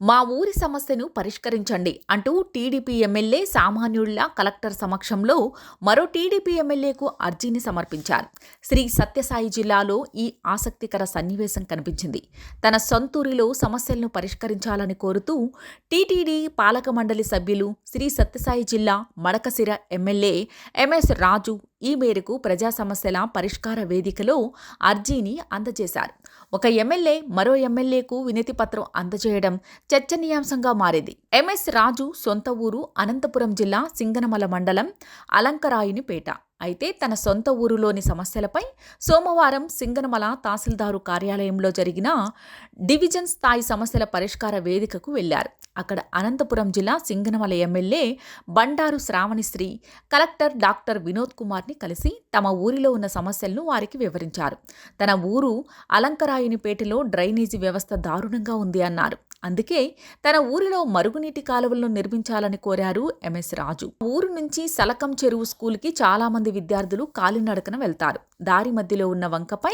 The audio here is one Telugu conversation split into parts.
మా ఊరి సమస్యను పరిష్కరించండి అంటూ టీడీపీ ఎమ్మెల్యే సామాన్యుళ్ళ కలెక్టర్ సమక్షంలో మరో టీడీపీ ఎమ్మెల్యేకు అర్జీని సమర్పించారు. శ్రీ సత్యసాయి జిల్లాలో ఈ ఆసక్తికర సన్నివేశం కనిపించింది. తన సొంతూరిలో సమస్యలను పరిష్కరించాలని కోరుతూ టీటీడీ పాలక మండలి సభ్యులు శ్రీ సత్యసాయి జిల్లా మడకసిర ఎమ్మెల్యే ఎంఎస్ రాజు ఈ మేరకు ప్రజా సమస్యల పరిష్కార వేదికలో అర్జీని అందజేశారు. ఒక ఎమ్మెల్యే మరో ఎమ్మెల్యేకు వినతి పత్రం అందజేయడం చర్చనీయాంశంగా మారింది. ఎంఎస్ రాజు సొంత ఊరు అనంతపురం జిల్లా సింగనమల మండలం అలంకరాయునిపేట. అయితే తన సొంత ఊరులోని సమస్యలపై సోమవారం సింగనమల తహసీల్దారు కార్యాలయంలో జరిగిన డివిజన్ స్థాయి సమస్యల పరిష్కార వేదికకు వెళ్ళారు అక్కడ అనంతపురం జిల్లా Singanamala MLA Bandaru Sravanisri collector doctor Vinod కుమార్ని కలిసి తమ ఊరిలో ఉన్న సమస్యలను వారికి వివరించారు. తన ఊరు అలంకరాయునిపేటలో డ్రైనేజీ వ్యవస్థ దారుణంగా ఉంది అన్నారు. అందుకే తన ఊరిలో మరుగునీటి కాలువలను నిర్మించాలని కోరారు ఎంఎస్ రాజు. ఊరు నుంచి సలకం చెరువు స్కూల్కి చాలామంది మంది విద్యార్థులు కాలినడకన వెళ్తారు. దారి మధ్యలో ఉన్న వంకపై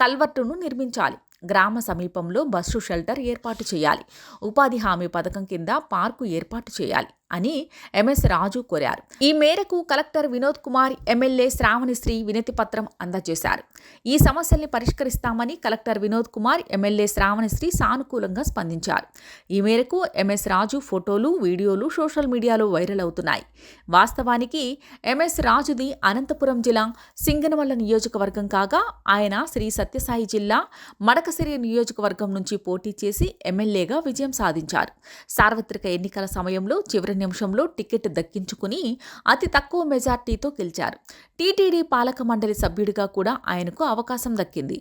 కల్వర్టును నిర్మించాలి. గ్రామ సమీపంలో బస్సు షెల్టర్ ఏర్పాటు చేయాలి. ఉపాధి హామీ పథకం కింద పార్కు ఏర్పాటు చేయాలి అని ఎంఎస్ రాజు కోరారు. ఈ మేరకు కలెక్టర్ వినోద్ కుమార్ ఎమ్మెల్యే శ్రావణిశ్రీ వినతి పత్రం అందజేశారు. ఈ సమస్యల్ని పరిష్కరిస్తామని కలెక్టర్ వినోద్ కుమార్ ఎమ్మెల్యే శ్రావణిశ్రీ సానుకూలంగా స్పందించారు. ఈ మేరకు ఎంఎస్ రాజు ఫోటోలు వీడియోలు సోషల్ మీడియాలో వైరల్ అవుతున్నాయి. వాస్తవానికి ఎంఎస్ రాజుది అనంతపురం జిల్లా సింగనమల్ల నియోజకవర్గం కాగా ఆయన శ్రీ సత్యసాయి జిల్లా మడక మడకసిరి నియోజకవర్గం నుంచి పోటీ చేసి ఎమ్మెల్యేగా విజయం సాధించారు. సార్వత్రిక ఎన్నికల సమయంలో చివరి నిమిషంలో టికెట్ దక్కించుకుని అతి తక్కువ మెజార్టీతో గెలిచారు. టీటీడీ పాలక మండలి సభ్యుడిగా కూడా ఆయనకు అవకాశం దక్కింది.